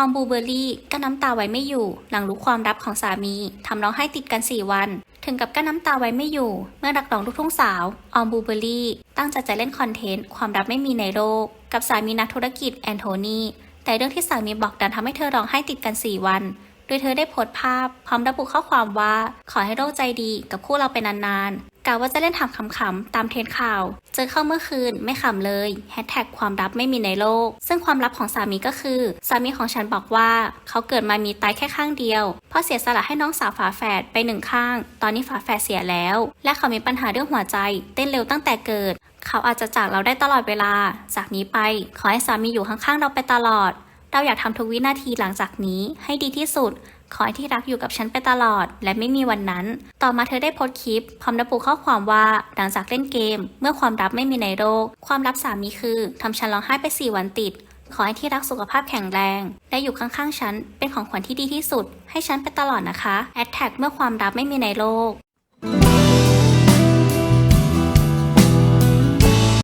ออมบูเบอรี่ก็น้ำตาไว้ไม่อยู่ หลังรู้ความลับของสามีทำร้องไห้ติดกัน 4 วัน ถึงกับก็น้ำตาไว้ไม่อยู่ เมื่อนักร้องลูกทุ่งสาว ออมบูเบอรี่ ตั้งใจจะเล่นคอนเทนต์ ความลับไม่มีในโลก กับสามีนักธุรกิจแอนโทนีแต่เรื่องที่สามีบอกดันทำให้เธอร้องไห้ติดกัน 4 วัน ดยเธอได้โพสต์ภาพ พร้อมระบุข้อความว่า ขอให้โรคใจดีกับคู่เราไปนานๆกะว่าจะเล่นถามขำๆตามเทรนข่าว เจอเข้าเมื่อคืนไม่ขำเลยแฮชแท็กความลับไม่มีในโลก ซึ่งความลับของสามีก็คือ สามีของฉันบอกว่า เขาเกิดมามีไตแค่ข้างเดียว เพราะเสียสละให้น้องสาวฝาแฝดไปหนึ่งข้าง ตอนนี้ฝาแฝดเสียแล้ว และเขามีปัญหาเรื่องหัวใจ เต้นเร็วตั้งแต่เกิด เขาอาจจะจากเราได้ตลอดเวลา จากนี้ไป ขอให้สามีอยู่ข้างๆเราไปตลอด เราอยากทำทุกวินาทีหลังจากนี้ให้ดีที่สุด ขอให้ที่รักอยู่กับฉันไปตลอด และไม่มีวันนั้น ต่อมาเธอได้โพสต์คลิป พร้อมระบุข้อความว่าหลังจากเล่นเกม เมื่อความลับไม่มีในโลกความลับสามีคือทำฉันร้องไห้ไป 4 วันติด ขอให้ที่รักสุขภาพแข็งแรงและอยู่ข้างๆฉันเป็นของขวัญที่ดีที่สุด ให้ฉันไปตลอดนะคะแอดแท็กเมื่อความลับไม่มีในโลก